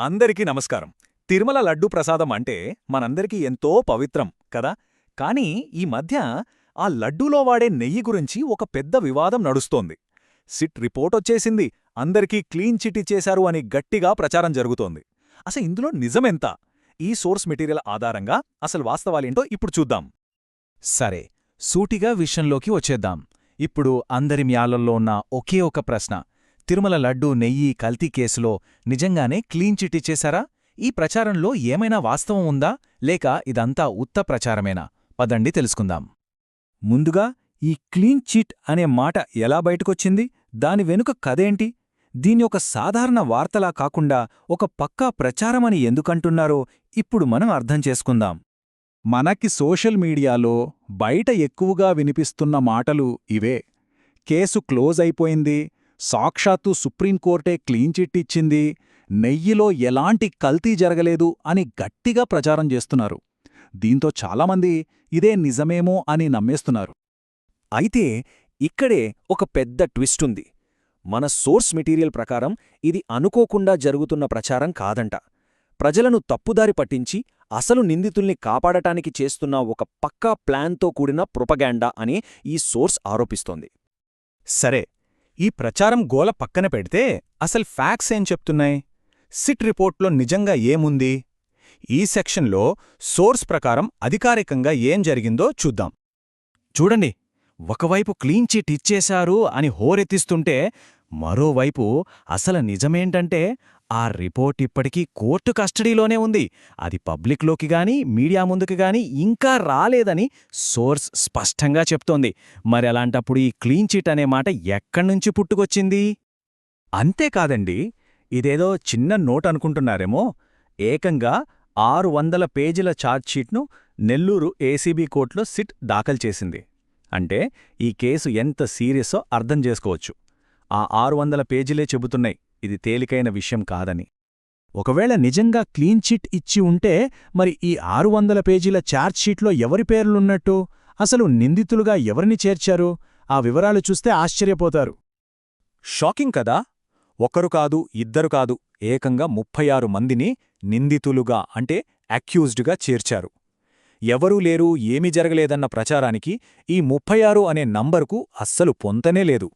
అందరికీ నమస్కారం. తిరుమల లడ్డు ప్రసాదం అంటే మనందరికీ ఎంతో పవిత్రం కదా? కానీ ఈ మధ్య ఆ లడ్డూలో వాడే నెయ్యి గురించి ఒక పెద్ద వివాదం నడుస్తోంది. సిట్ రిపోర్టొచ్చేసింది అందరికీ క్లీన్ చిట్ ఇచ్చేశారు అని గట్టిగా ప్రచారం జరుగుతోంది. అసలు ఇందులో నిజమెంత? ఈ సోర్స్ మెటీరియల్ ఆధారంగా అసలు వాస్తవాలేంటో ఇప్పుడు చూద్దాం. సరే సూటిగా విషయంలోకి వచ్చేద్దాం. ఇప్పుడు అందరి మ్యాలల్లో ఉన్న ఒకే ఒక ప్రశ్న. తిరుమల లడ్డూ నెయ్యి కల్తీ కేసులో నిజంగానే క్లీన్ చిట్ ఇచ్చేశారా? ఈ ప్రచారంలో ఏమైనా వాస్తవం ఉందా? లేక ఇదంతా ఉత్త ప్రచారమేనా? పదండి తెలుసుకుందాం. ముందుగా ఈ క్లీన్ చిట్ అనే మాట ఎలా బయటకొచ్చింది? దాని వెనుక కథేంటి దీని ఒక సాధారణ వార్తలా కాకుండా ఒక పక్కా ప్రచారమని ఎందుకంటున్నారో ఇప్పుడు మనం అర్థం చేసుకుందాం. మనకి సోషల్ మీడియాలో బయట ఎక్కువగా వినిపిస్తున్న మాటలు ఇవే. కేసు క్లోజ్ అయిపోయింది సాక్షాత్తు సుప్రీంకోర్టే క్లీన్ చిట్ ఇచ్చింది నెయ్యిలో ఎలాంటి కల్తీ జరగలేదు అని గట్టిగా ప్రచారం చేస్తున్నారు. దీంతో చాలామంది ఇదే నిజమేమో అని నమ్మేస్తున్నారు. అయితే ఇక్కడే ఒక పెద్ద ట్విస్ట్ ఉంది. మన సోర్స్ మెటీరియల్ ప్రకారం ఇది అనుకోకుండా జరుగుతున్న ప్రచారం కాదంట. ప్రజలను తప్పుదారి పట్టించి అసలు నిందితుల్ని కాపాడటానికి చేస్తున్న ఒక పక్కా ప్లాన్తో కూడిన ప్రొపగాండా అని ఈ సోర్స్ ఆరోపిస్తోంది. సరే ఈ ప్రచారం గోల పక్కన పెడితే అసలు ఫ్యాక్స్ ఏం చెప్తున్నాయి? సిట్ రిపోర్ట్లో నిజంగా ఏముంది? ఈ సెక్షన్లో సోర్స్ ప్రకారం అధికారికంగా ఏం జరిగిందో చూద్దాం. చూడండి ఒకవైపు క్లీన్ చిట్ ఇచ్చేశారు అని హోరెత్తిస్తుంటే మరోవైపు అసలు నిజమేంటంటే ఆ రిపోర్ట్ ఇప్పటికీ కోర్టు కస్టడీలోనే ఉంది. అది పబ్లిక్లోకి గాని మీడియా ముందుకు గాని ఇంకా రాలేదని సోర్స్ స్పష్టంగా చెప్తోంది. మరి అలాంటప్పుడు ఈ క్లీన్ చిట్ అనే మాట ఎక్కడ్నుంచి పుట్టుకొచ్చింది? అంతేకాదండి ఇదేదో చిన్న నోట్ అనుకుంటున్నారేమో. ఏకంగా ఆరు వందల పేజీల ఛార్జ్షీట్ను నెల్లూరు ఏసీబీ కోర్టులో సిట్ దాఖలు చేసింది. అంటే ఈ కేసు ఎంత సీరియసో అర్థం చేసుకోవచ్చు. ఆ ఆరు వందల పేజీలే చెబుతున్నాయి. ఇది తేలికైన విషయం కాదని. ఒకవేళ నిజంగా క్లీన్ చిట్ ఇచ్చి ఉంటే మరి ఈ ఆరు వందల పేజీల ఛార్జ్షీట్లో ఎవరి పేర్లున్నట్టు? అసలు నిందితులుగా ఎవరిని చేర్చారు? ఆ వివరాలు చూస్తే ఆశ్చర్యపోతారు. షాకింగ్ కదా? ఒకరు కాదు ఇద్దరు కాదు ఏకంగా ముప్పై ఆరు మందిని నిందితులుగా అంటే అక్యూజ్డ్గా చేర్చారు. ఎవరూ లేరు ఏమీ జరగలేదన్న ప్రచారానికి ఈ ముప్పై ఆరు అనే నంబరుకు అస్సలు పొంతనే లేదు.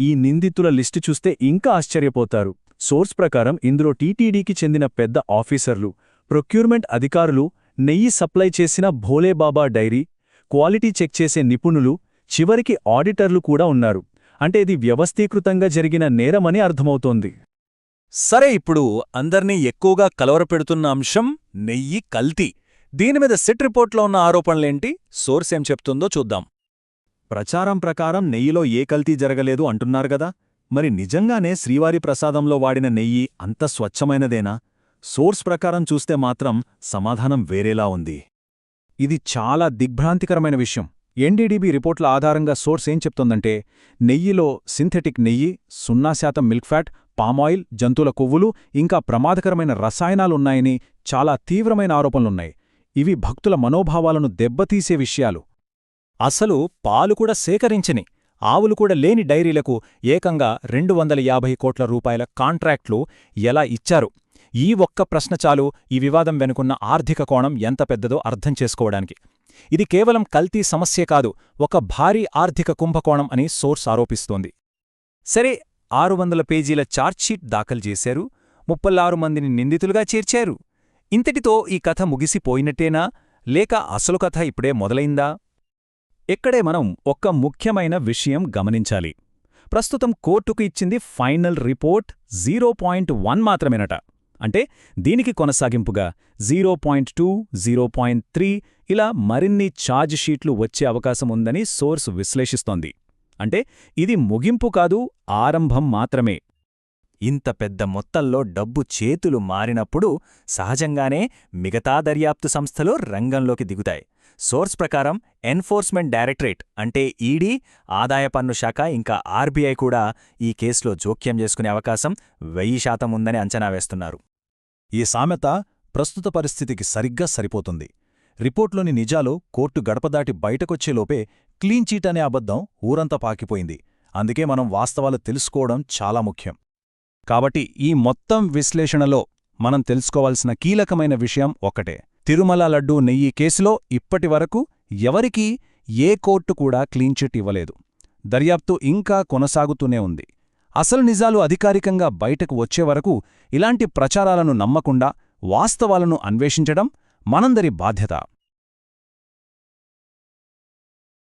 ఈ నిందితుల లిస్టు చూస్తే ఇంకా ఆశ్చర్యపోతారు. సోర్స్ ప్రకారం ఇందులో టీటీడీకి చెందిన పెద్ద ఆఫీసర్లు ప్రొక్యూర్మెంట్ అధికారులు నెయ్యి సప్లై చేసిన భోలేబాబా డైరీ క్వాలిటీ చెక్ చేసే నిపుణులు చివరికి ఆడిటర్లు కూడా ఉన్నారు. అంటే ఇది వ్యవస్థీకృతంగా జరిగిన నేరమని అర్థమవుతోంది. సరే ఇప్పుడు అందర్నీ ఎక్కువగా కలవరపెడుతున్న అంశం నెయ్యి కల్తీ. దీనిమీద సిట్ రిపోర్ట్లో ఉన్న ఆరోపణలేంటి? సోర్స్ ఏం చెప్తుందో చూద్దాం. ప్రచారం ప్రకారం నెయ్యిలో ఏ కల్తీ జరగలేదు అంటున్నారు గదా? మరి నిజంగానే శ్రీవారి ప్రసాదంలో వాడిన నెయ్యి అంత స్వచ్ఛమైనదేనా? సోర్స్ ప్రకారం చూస్తే మాత్రం సమాధానం వేరేలా ఉంది. ఇది చాలా దిగ్భ్రాంతికరమైన విషయం. ఎన్డీడీబీ రిపోర్ట్ల ఆధారంగా సోర్స్ ఏం చెప్తోందంటే నెయ్యిలో సింథెటిక్ నెయ్యి సున్నా శాతం మిల్క్ ఫ్యాట్ పామాయిల్ జంతువుల కొవ్వులు ఇంకా ప్రమాదకరమైన రసాయనాలున్నాయని చాలా తీవ్రమైన ఆరోపణలున్నాయి. ఇవి భక్తుల మనోభావాలను దెబ్బతీసే విషయాలు. అసలు పాలు కూడా సేకరించని ఆవులు కూడా లేని డైరీలకు ఏకంగా రెండు వందల యాభై కోట్ల రూపాయల కాంట్రాక్ట్లు ఎలా ఇచ్చారు? ఈ ఒక్క ప్రశ్న చాలు ఈ వివాదం వెనుకున్న ఆర్థిక కోణం ఎంత పెద్దదో అర్థం చేసుకోవడానికి. ఇది కేవలం కల్తీ సమస్యే కాదు ఒక భారీ ఆర్థిక కుంభకోణం అని సోర్స్ ఆరోపిస్తోంది. సరే ఆరు వందల పేజీల ఛార్జ్షీట్ దాఖలు చేశారు ముప్పల్లారు మందిని నిందితులుగా చేర్చారు. ఇంతటితో ఈ కథ ముగిసిపోయినట్టేనా? లేక అసలు కథ ఇప్పుడే మొదలైందా? ఇక్కడే మనం ఒక్క ముఖ్యమైన విషయం గమనించాలి. ప్రస్తుతం కోర్టుకు ఇచ్చింది final report zero point one మాత్రమేనట. అంటే దీనికి కొనసాగింపుగా zero point two zero point three ఇలా మరిన్ని ఛార్జ్ షీట్లు వచ్చే అవకాశం ఉందని సోర్స్ విశ్లేషిస్తోంది. అంటే ఇది ముగింపు కాదు ఆరంభం మాత్రమే. ఇంత పెద్ద మొత్తంలో డబ్బు చేతులు మారినప్పుడు సహజంగానే మిగతా దర్యాప్తు సంస్థలు రంగంలోకి దిగుతాయి. సోర్స్ ప్రకారం ఎన్ఫోర్స్మెంట్ డైరెక్టరేట్ అంటే ఈడీ ఆదాయ పన్ను శాఖ ఇంకా ఆర్బీఐ కూడా ఈ కేసులో జోక్యం చేసుకునే అవకాశం వెయ్యి శాతం ఉందని అంచనా వేస్తున్నారు. ఈ సామెత ప్రస్తుత పరిస్థితికి సరిగ్గా సరిపోతుంది. రిపోర్ట్లోని నిజాలు కోర్టు గడపదాటి బయటకొచ్చేలోపే క్లీన్ చీట్ అనే అబద్ధం ఊరంతా పాకిపోయింది. అందుకే మనం వాస్తవాలు తెలుసుకోవడం చాలా ముఖ్యం. కాబట్టి ఈ మొత్తం విశ్లేషణలో మనం తెలుసుకోవాల్సిన కీలకమైన విషయం ఒకటే. తిరుమల లడ్డూ నెయ్యి కేసులో ఇప్పటివరకు ఎవరికీ ఏ కోర్టు కూడా క్లీన్చిట్ ఇవ్వలేదు. దర్యాప్తు ఇంకా కొనసాగుతూనే ఉంది. అసలు నిజాలు అధికారికంగా బయటకు వచ్చే వరకు ఇలాంటి ప్రచారాలను నమ్మకుండా వాస్తవాలను అన్వేషించడం మనందరి బాధ్యత.